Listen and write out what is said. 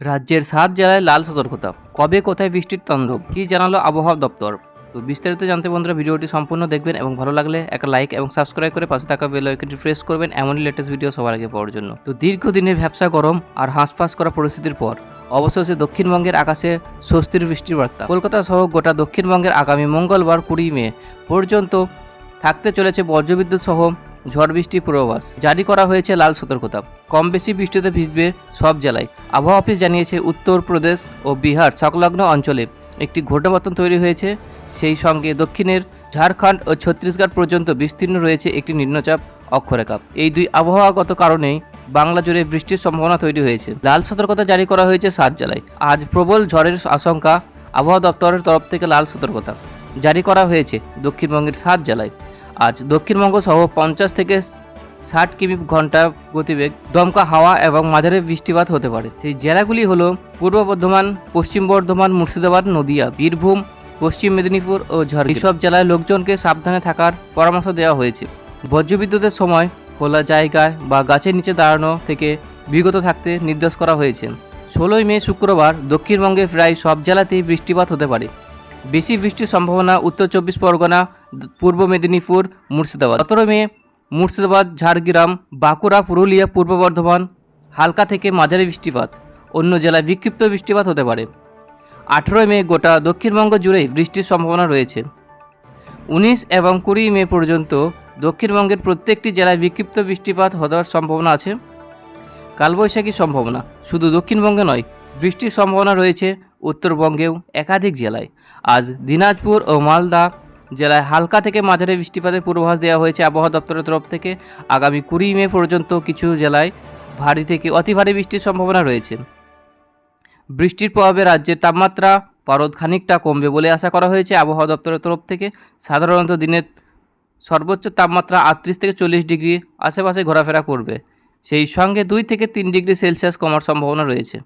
রাজ্যের সাত জেলায় লাল সতর্কতা। কবে কোথায় বৃষ্টির তাণ্ডব কী জানালো আবহাওয়া দপ্তর? তো বিস্তারিত জানতে বন্ধুরা ভিডিওটি সম্পূর্ণ দেখবেন এবং ভালো লাগলে একটা লাইক এবং সাবস্ক্রাইব করে পাশে থাকা বেল আইকনটি প্রেস করবেন এমনই লেটেস্ট ভিডিও সবার আগে পাওয়ার জন্য। তো দীর্ঘদিনের ব্যবসা গরম আর হাঁসফাঁস করা পরিস্থিতির পর, অবশেষে দক্ষিণবঙ্গের আকাশে স্বস্তির বৃষ্টির বার্তা। কলকাতা সহ গোটা দক্ষিণবঙ্গের আগামী মঙ্গলবার কুড়ি মে পর্যন্ত থাকতে চলেছে বজ্রবিদ্যুৎ সহ ঝড় বৃষ্টির পূর্বাভাস। জারি করা হয়েছে লাল সতর্কতা। কম বেশি বৃষ্টিতে ভিজবে সব জেলায়। আবহাওয়া অফিস জানিয়েছে, উত্তরপ্রদেশ ও বিহার সংলগ্ন অঞ্চলে একটি ঘূর্ণাবর্তন তৈরি হয়েছে। সেই সঙ্গে দক্ষিণের ঝাড়খণ্ড ও ছত্তিশগড় পর্যন্ত বিস্তীর্ণ রয়েছে একটি নিম্নচাপ অক্ষরেখা। এই দুই আবহাওয়াগত কারণেই বাংলা জুড়ে বৃষ্টির সম্ভাবনা তৈরি হয়েছে। লাল সতর্কতা জারি করা হয়েছে সাত জেলায়। আজ প্রবল ঝড়ের আশঙ্কা আবহাওয়া দপ্তরের তরফ থেকে লাল সতর্কতা জারি করা হয়েছে দক্ষিণবঙ্গের সাত জেলায়। আজ দক্ষিণবঙ্গ সহ পঞ্চাশ থেকে ষাট কিমি ঘণ্টা গতিবেগ, দমকা হাওয়া এবং মাঝারি বৃষ্টিপাত হতে পারে। সেই জেলাগুলি হলো পূর্ব বর্ধমান, পশ্চিম বর্ধমান, মুর্শিদাবাদ, নদিয়া, বীরভূম, পশ্চিম মেদিনীপুর ও ঝাড়গ্রাম। সব জেলায় লোকজনকে সাবধানে থাকার পরামর্শ দেওয়া হয়েছে। বজ্রবিদ্যুতের সময় খোলা জায়গায় বা গাছের নিচে দাঁড়ানো থেকে বিগত থাকতে নির্দেশ করা হয়েছে। ষোলোই মে শুক্রবার দক্ষিণবঙ্গে প্রায় সব জেলাতেই বৃষ্টিপাত হতে পারে। বেশি বৃষ্টির সম্ভাবনা উত্তর চব্বিশ পরগনা পূর্ব মেদিনীপুর, মুর্শিদাবাদ। সতেরো মে, মুর্শিদাবাদ, ঝাড়গ্রাম, বাঁকুড়া, পুরুলিয়া, পূর্ব বর্ধমান, হালকা থেকে মাঝারি বৃষ্টিপাত। অন্য জেলায় বিক্ষিপ্ত বৃষ্টিপাত হতে পারে। আঠেরোই মে গোটা দক্ষিণবঙ্গ জুড়েই বৃষ্টির সম্ভাবনা রয়েছে। উনিশ এবং কুড়ি মে পর্যন্ত দক্ষিণবঙ্গের প্রত্যেকটি জেলায় বিক্ষিপ্ত বৃষ্টিপাত হওয়ার সম্ভাবনা আছে। কালবৈশাখী সম্ভাবনা। শুধু দক্ষিণবঙ্গে নয়, বৃষ্টির সম্ভাবনা রয়েছে উত্তরবঙ্গেও একাধিক জেলায়। আজ দিনাজপুর ও মালদা জেলায় হালকা থেকে মাঝারি বৃষ্টিপাতের পূর্বাভাস দেওয়া হয়েছে আবহাওয়া দপ্তরের তরফ থেকে। আগামী কুড়ি মে পর্যন্ত কিছু জেলায় ভারী থেকে অতি ভারী বৃষ্টির সম্ভাবনা রয়েছে। বৃষ্টির প্রভাবে রাজ্যের তাপমাত্রা পারদ খানিকটা কমবে বলে আশা করা হয়েছে আবহাওয়া দপ্তরের তরফ থেকে। সাধারণত দিনের সর্বোচ্চ তাপমাত্রা আটত্রিশ থেকে চল্লিশ ডিগ্রি আশেপাশে ঘোরাফেরা করবে। সেই সঙ্গে দুই থেকে তিন ডিগ্রি সেলসিয়াস কমার সম্ভাবনা রয়েছে।